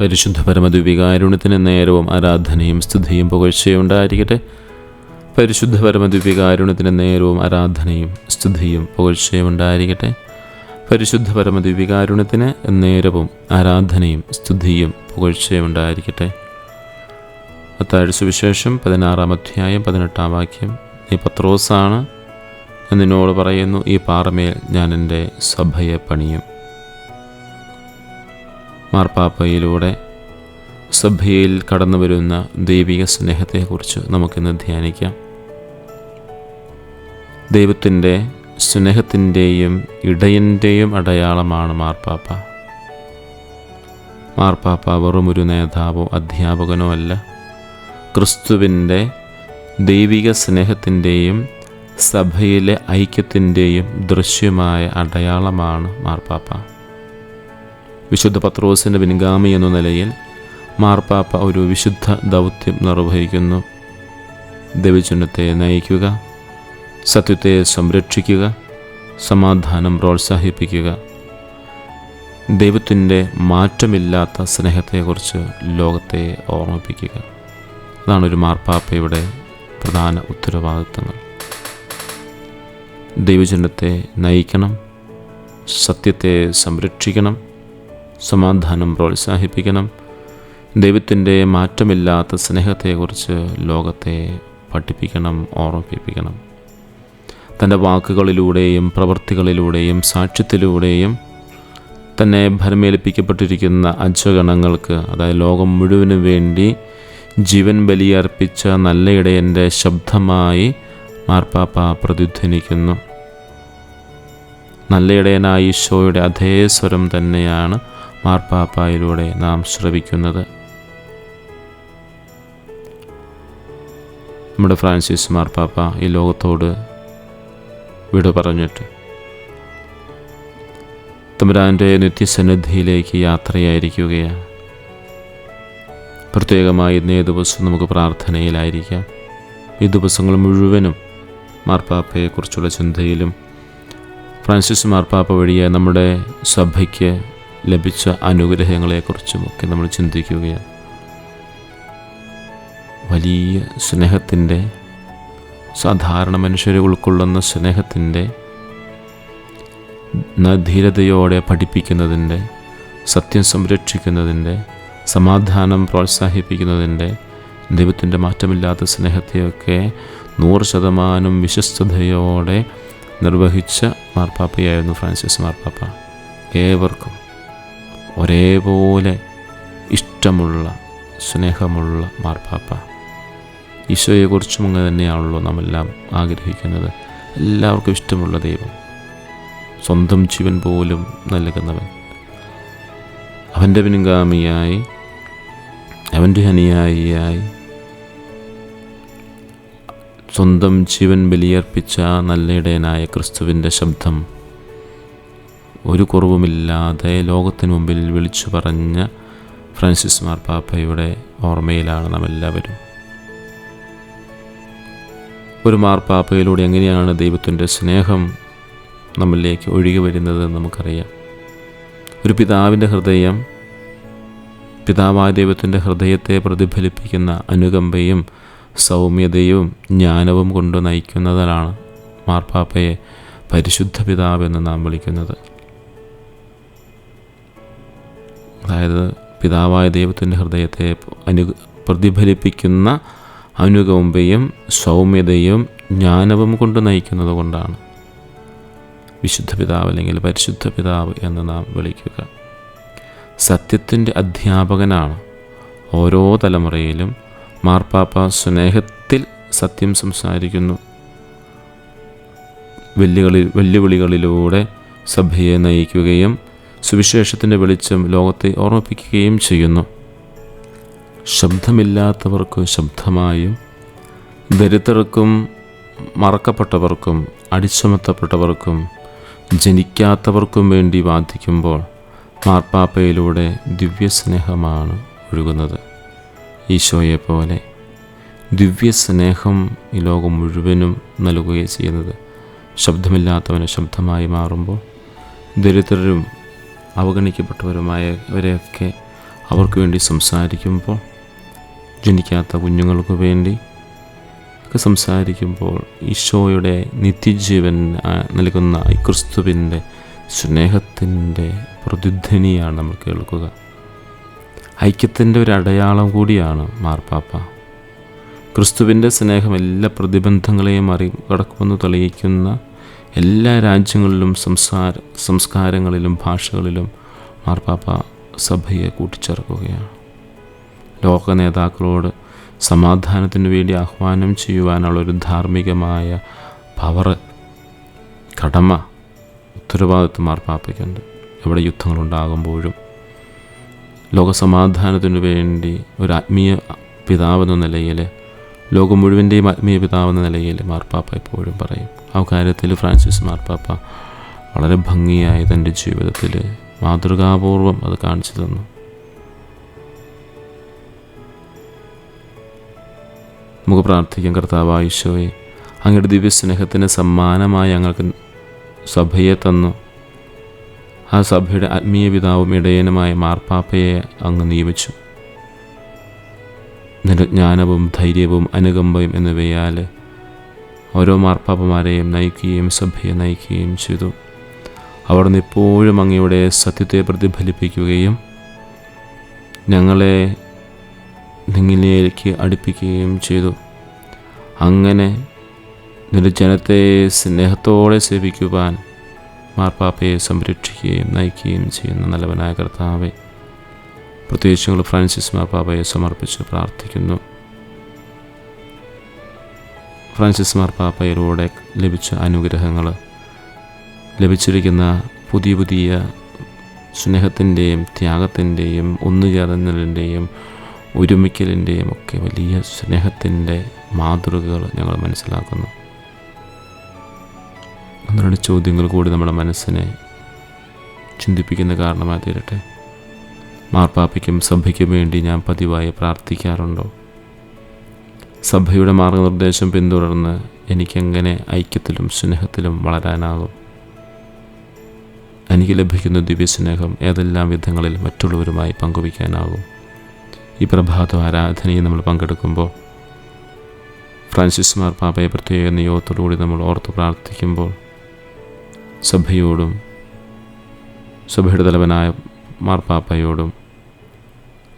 പരിശുദ്ധ പരമദ്വീപികാരുണ്യത്തിന് നേരവും ആരാധനയും സ്തുതിയും പുകഴ്ചയും ഉണ്ടായിരിക്കട്ടെ. പരിശുദ്ധ പരമദ്വീപികാരുണ്യത്തിന് നേരവും ആരാധനയും സ്തുതിയും പുകഴ്ചയും ഉണ്ടായിരിക്കട്ടെ. പരിശുദ്ധ പരമദ്വീപികാരുണ്യത്തിന് നേരവും ആരാധനയും സ്തുതിയും പുകഴ്ചയും ഉണ്ടായിരിക്കട്ടെ. അത്താഴ സുവിശേഷം പതിനാറാം അധ്യായം പതിനെട്ടാം വാക്യം. നീ പത്രോസാണ് എന്നോട് പറയുന്നു ഈ പാറമേൽ ഞാൻ എന്റെ സഭയെ പണിയും. മാർപ്പാപ്പയിലൂടെ സഭയിൽ കടന്നു വരുന്ന ദൈവിക സ്നേഹത്തെക്കുറിച്ച് നമുക്കിന്ന് ധ്യാനിക്കാം. ദൈവത്തിന്റെ സ്നേഹത്തിന്റെയും ഇടയന്റെയും അടയാളമാണ് മാർപ്പാപ്പ. മാർപ്പാപ്പ ഒരു നേതാവോ അധ്യാപകനോ അല്ല. ക്രിസ്തുവിന്റെ ദൈവിക സ്നേഹത്തിന്റെയും സഭയിലെ ഐക്യത്തിന്റെയും ദൃശ്യമായ അടയാളമാണ് മാർപ്പാപ്പ. വിശുദ്ധ പത്രോസിന്റെ പിൻഗാമി എന്ന നിലയിൽ മാർപ്പാപ്പ ഒരു വിശുദ്ധ ദൗത്യം നിർവഹിക്കുന്നു. ദൈവജനത്തെ നയിക്കുക സത്യത്തെ സംരക്ഷിക്കുക സമാധാനം പ്രോത്സാഹിപ്പിക്കുക. ദൈവത്തിന്റെ മാറ്റമില്ലാത്ത സ്നേഹത്തെക്കുറിച്ച് ലോകത്തെ ഓർമ്മിപ്പിക്കുക. അതാണ് ഒരു മാർപ്പാപ്പയുടെ പ്രധാന ഉത്തരവാദിത്തങ്ങൾ. ദൈവജനത്തെ നയിക്കണം സത്യത്തെ സംരക്ഷിക്കണം സമാധാനം പ്രോത്സാഹിപ്പിക്കണം. ദൈവത്തിന്റെ മാറ്റമില്ലാത്ത സ്നേഹത്തെക്കുറിച്ച് ലോകത്തെ പഠിപ്പിക്കണം ഓർമ്മിപ്പിക്കണം തന്റെ വാക്കുകളിലൂടെയും പ്രവൃത്തികളിലൂടെയും സാക്ഷ്യത്തിലൂടെയും തന്നെ ഭരമേൽപ്പിക്കപ്പെട്ടിരിക്കുന്ന അജഗണങ്ങൾക്ക് അതായത് ലോകം മുഴുവനും വേണ്ടി ജീവൻ ബലിയർപ്പിച്ച നല്ല ഇടയന്റെ ശബ്ദമായി മാർപ്പാപ്പ പ്രതിധ്വനിക്കുന്നു. നല്ല ഇടയനായ ഈശോയുടെ അതേ സ്വരം തന്നെയാണ് മാർപ്പാപ്പായിലൂടെ നാം ശ്രവിക്കുന്നത്. നമ്മുടെ ഫ്രാൻസിസ് മാർപ്പാപ്പ ഈ ലോകത്തോട് വിട പറഞ്ഞിട്ട് തമ്പുരാന്റെ നിത്യസന്നിധിയിലേക്ക് യാത്രയായിരിക്കുകയാണ് പ്രത്യേകമായി ഇന്നേ ദിവസം നമുക്ക് പ്രാർത്ഥനയിലായിരിക്കാം. ഈ ദിവസങ്ങൾ മുഴുവനും മാർപ്പാപ്പയെക്കുറിച്ചുള്ള ചിന്തയിലും ഫ്രാൻസിസ് മാർപ്പാപ്പ വഴിയെ നമ്മുടെ സഭയ്ക്ക് ലഭിച്ച അനുഗ്രഹങ്ങളെക്കുറിച്ചുമൊക്കെ നമ്മൾ ചിന്തിക്കുകയാണ്. വലിയ സ്നേഹത്തിന്റെ സാധാരണ മനുഷ്യരെ ഉൾക്കൊള്ളുന്ന സ്നേഹത്തിന്റെ നധീരതയോടെ പഠിപ്പിക്കുന്നതിന്റെ സത്യം സംരക്ഷിക്കുന്നതിന്റെ സമാധാനം പ്രോത്സാഹിപ്പിക്കുന്നതിന്റെ ദൈവത്തിന്റെ മാറ്റമില്ലാത്ത സ്നേഹത്തെയൊക്കെ നൂറ് ശതമാനം വിശ്വസ്തയോടെ നിർവഹിച്ച മാർപ്പാപ്പയായിരുന്നു ഫ്രാൻസിസ് മാർപ്പാപ്പ. ഏവർക്കും ഒരേപോലെ ഇഷ്ടമുള്ള സ്നേഹമുള്ള മാർപ്പാപ്പ. ഈശോയെക്കുറിച്ചും അങ്ങനെ തന്നെയാണല്ലോ നാം എല്ലാം ആഗ്രഹിക്കുന്നത്. എല്ലാവർക്കും ഇഷ്ടമുള്ള ദൈവം. സ്വന്തം ജീവൻ പോലും നൽകുന്നവൻ. അവന്റെ പിൻഗാമിയായി അവന്റെ അനുയായിയായി സ്വന്തം ജീവൻ ബലിയർപ്പിച്ച നല്ലയിടയനായ ക്രിസ്തുവിന്റെ ശബ്ദം ഒരു കുറവുമില്ലാതെ ലോകത്തിന് മുമ്പിൽ വിളിച്ചു പറഞ്ഞ ഫ്രാൻസിസ് മാർപ്പാപ്പയുടെ ഓർമ്മയിലാണ് നാം എല്ലാവരും ഒരു മാർപ്പാപ്പയിലൂടെ എങ്ങനെയാണ് ദൈവത്തിന്റെ സ്നേഹം നമ്മളിലേക്ക് ഒഴുകി വരുന്നത് നമുക്കറിയാം. ഒരു പിതാവിന്റെ ഹൃദയം പിതാവായ ദൈവത്തിന്റെ ഹൃദയത്തെ പ്രതിഫലിപ്പിക്കുന്ന അനുകമ്പയും സൗമ്യതയും ജ്ഞാനവും കൊണ്ട് നയിക്കുന്നതാണ് മാർപ്പാപ്പയെ പരിശുദ്ധ പിതാവ് എന്ന് നാം വിളിക്കുന്നത്. അതായത് പിതാവായ ദൈവത്തിന്റെ ഹൃദയത്തെ അനു പ്രതിഫലിപ്പിക്കുന്ന അനുകമ്പയും സൗമ്യതയും ജ്ഞാനവും കൊണ്ട് നയിക്കുന്നത് കൊണ്ടാണ്. വിശുദ്ധ പിതാവ് അല്ലെങ്കിൽ പരിശുദ്ധ പിതാവ് എന്ന് നാം വിളിക്കുക. സത്യത്തിന്റെ അധ്യാപകനാണ്. ഓരോ തലമുറയിലും മാർപ്പാപ്പ സ്നേഹത്തിൽ സത്യം സംസാരിക്കുന്നു. വെല്ലുകളി വെല്ലുവിളികളിലൂടെ സഭയെ നയിക്കുകയും സുവിശേഷത്തിന്റെ വെളിച്ചം ലോകത്തെ ഓർമ്മിപ്പിക്കുകയും ചെയ്യുന്നു. ശബ്ദമില്ലാത്തവർക്ക് ശബ്ദമായും ദരിദ്രർക്കും മറക്കപ്പെട്ടവർക്കും അടിച്ചമർത്തപ്പെട്ടവർക്കും ജനിക്കാത്തവർക്കും വേണ്ടി വാദിക്കുമ്പോൾ മാർപ്പാപ്പയിലൂടെ ദിവ്യസ്നേഹമാണ് ഒഴുകുന്നത്. പോലെ ദിവ്യസ്നേഹം ഈ ലോകം മുഴുവനും നൽകുകയും ചെയ്യുന്നത്. ശബ്ദമില്ലാത്തവന് ശബ്ദമായി മാറുമ്പോൾ ദരിദ്രരും അവഗണിക്കപ്പെട്ടവരുമായവരെയൊക്കെ അവർക്ക് വേണ്ടി സംസാരിക്കുമ്പോൾ ജനിക്കാത്ത കുഞ്ഞുങ്ങൾക്ക് വേണ്ടി ഒക്കെ സംസാരിക്കുമ്പോൾ ഈശോയുടെ നിത്യജീവൻ നൽകുന്ന ഈ ക്രിസ്തുവിന്റെ സ്നേഹത്തിന്റെ പ്രതിധ്വനിയാണ് നമ്മൾ കേൾക്കുക. ഐക്യത്തിന്റെ ഒരു അടയാളം കൂടിയാണ് മാർപ്പാപ്പ. ക്രിസ്തുവിന്റെ സ്നേഹം എല്ലാ പ്രതിബന്ധങ്ങളെയും മറികടക്കുമെന്ന് തെളിയിക്കുന്ന എല്ലാ രാജ്യങ്ങളിലും സംസാര സംസ്കാരങ്ങളിലും ഭാഷകളിലും മാർപ്പാപ്പ സഭയെ കൂട്ടിച്ചേർക്കുകയാണ്. ലോക നേതാക്കളോട് സമാധാനത്തിന് വേണ്ടി ആഹ്വാനം ചെയ്യുവാനുള്ള ഒരു ധാർമ്മികമായ പവർ കടമ ഉത്തരവാദിത്വം മാർപ്പാപ്പയ്ക്കുണ്ട്. എവിടെ യുദ്ധങ്ങളുണ്ടാകുമ്പോഴും ലോകസമാധാനത്തിനു വേണ്ടി ഒരു ആത്മീയ പിതാവെന്ന നിലയിൽ ലോകം മുഴുവന്റെയും ആത്മീയ പിതാവെന്ന നിലയിൽ മാർപ്പാപ്പ എപ്പോഴും പറയും. ആ കാര്യത്തിൽ ഫ്രാൻസിസ് മാർപ്പാപ്പ വളരെ ഭംഗിയായി തന്റെ ജീവിതത്തിൽ മാതൃകാപൂർവം അത് കാണിച്ചു തന്നു. നമുക്ക് പ്രാർത്ഥിക്കാം കർത്താവ് ഈശോയെ അങ്ങയുടെ ദിവ്യസ്നേഹത്തിന് സമ്മാനമായി ഞങ്ങൾക്ക് സഭയെ തന്നു. ആ സഭയുടെ ആത്മീയ പിതാവും ഇടയനുമായ മാർപ്പാപ്പയെ അങ്ങ് നിയമിച്ചു. നിന്റെ ജ്ഞാനവും ധൈര്യവും അനുകമ്പയും എന്നിവയാൽ ഓരോ മാർപ്പാപ്പമാരെയും നയിക്കുകയും സഭയെ നയിക്കുകയും ചെയ്തു. അവിടുന്ന് എപ്പോഴും അങ്ങയുടെ സത്യത്തെ പ്രതിഫലിപ്പിക്കുകയും ഞങ്ങളെ നിങ്ങളിലേക്ക് അടുപ്പിക്കുകയും ചെയ്തു. അങ്ങനെ നിന്റെ ജനത്തെ സ്നേഹത്തോടെ സേവിക്കുവാൻ മാർപ്പാപ്പയെ സംരക്ഷിക്കുകയും നയിക്കുകയും ചെയ്യുന്ന നല്ലവനായ കർത്താവെ പ്രത്യേകിച്ച് ഞങ്ങൾ ഫ്രാൻസിസ് മാർപ്പാപ്പയെ സമർപ്പിച്ച് പ്രാർത്ഥിക്കുന്നു. ഫ്രാൻസിസ് മാർപ്പാപ്പയിലൂടെ ലഭിച്ച അനുഗ്രഹങ്ങൾ ലഭിച്ചിരിക്കുന്ന പുതിയ പുതിയ സ്നേഹത്തിന്റെയും ത്യാഗത്തിന്റെയും ഒന്നുചേർന്നലിന്റെയും ഒരുമിക്കലിന്റെയും ഒക്കെ വലിയ സ്നേഹത്തിന്റെ മാതൃകകൾ ഞങ്ങൾ മനസ്സിലാക്കുന്നു. അങ്ങനെയുള്ള ചോദ്യങ്ങൾ കൂടി നമ്മുടെ മനസ്സിനെ ചിന്തിപ്പിക്കുന്ന കാരണമായി തീരട്ടെ. മാർപ്പാപ്പയ്ക്കും സഭയ്ക്കും വേണ്ടി ഞാൻ പതിവായി പ്രാർത്ഥിക്കാറുണ്ടോ? സഭയുടെ മാർഗനിർദ്ദേശം പിന്തുടർന്ന് എനിക്കെങ്ങനെ ഐക്യത്തിലും സ്നേഹത്തിലും വളരാനാകും? എനിക്ക് ലഭിക്കുന്ന ദിവ്യസ്നേഹം ഏതെല്ലാം വിധങ്ങളിൽ മറ്റുള്ളവരുമായി പങ്കുവയ്ക്കാനാകും? ഈ പ്രഭാത ആരാധനയിൽ നമ്മൾ പങ്കെടുക്കുമ്പോൾ ഫ്രാൻസിസ് മാർപ്പാപ്പയെ പ്രത്യേക നിയോഗത്തോടുകൂടി നമ്മൾ ഓർത്ത് പ്രാർത്ഥിക്കുമ്പോൾ സഭയോടും സഭയുടെ തലവനായ മാർപ്പാപ്പയോടും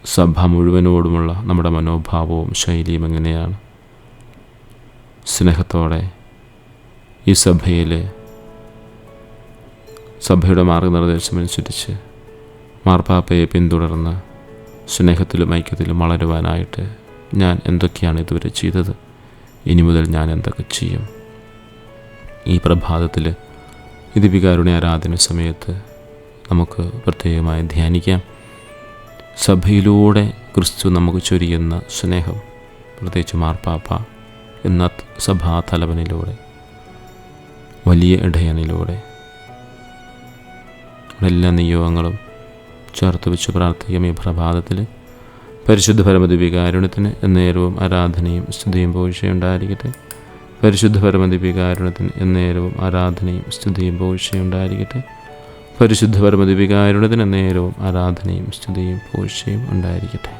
സഭ മുഴുവനോടുമുള്ള നമ്മുടെ മനോഭാവവും ശൈലിയും എങ്ങനെയാണ്? സ്നേഹത്തോടെ ഈ സഭയിൽ സഭയുടെ മാർഗനിർദ്ദേശമനുസരിച്ച് മാർപ്പാപ്പയെ പിന്തുടർന്ന് സ്നേഹത്തിലും ഐക്യത്തിലും വളരുവാനായിട്ട് ഞാൻ എന്തൊക്കെയാണ് ഇതുവരെ ചെയ്തത്? ഇനി മുതൽ ഞാൻ എന്തൊക്കെ ചെയ്യും? ഈ പ്രഭാതത്തിൽ ഇത് വികാരുടെ ആരാധന സമയത്ത് നമുക്ക് പ്രത്യേകമായി ധ്യാനിക്കാം. സഭയിലൂടെ ക്രിസ്തു നമുക്ക് ചൊരിയുന്ന സ്നേഹം പ്രത്യേകിച്ച് മാർപ്പാപ്പ എന്ന സഭാതലവനിലൂടെ വലിയ ഇടയനിലൂടെ എല്ലാ നിയോഗങ്ങളും ചേർത്ത് വെച്ച് പ്രാർത്ഥിക്കാം ഈ പ്രഭാതത്തിൽ പരിശുദ്ധ പരമതി വികാരുണത്തിന് എന്നേരവും ആരാധനയും സ്തുതിയും പോഴ്ചയുണ്ടായിരിക്കട്ടെ പരിശുദ്ധ പരമതി വികാരുണത്തിന് എന്നേരവും ആരാധനയും സ്തുതിയും പോഴ്ചയുണ്ടായിരിക്കട്ടെ പരിശുദ്ധ പരമദിവികാരുണ്യത്തിന് നേരവും ആരാധനയും സ്തുതിയും പോഷയും ഉണ്ടായിരിക്കട്ടെ.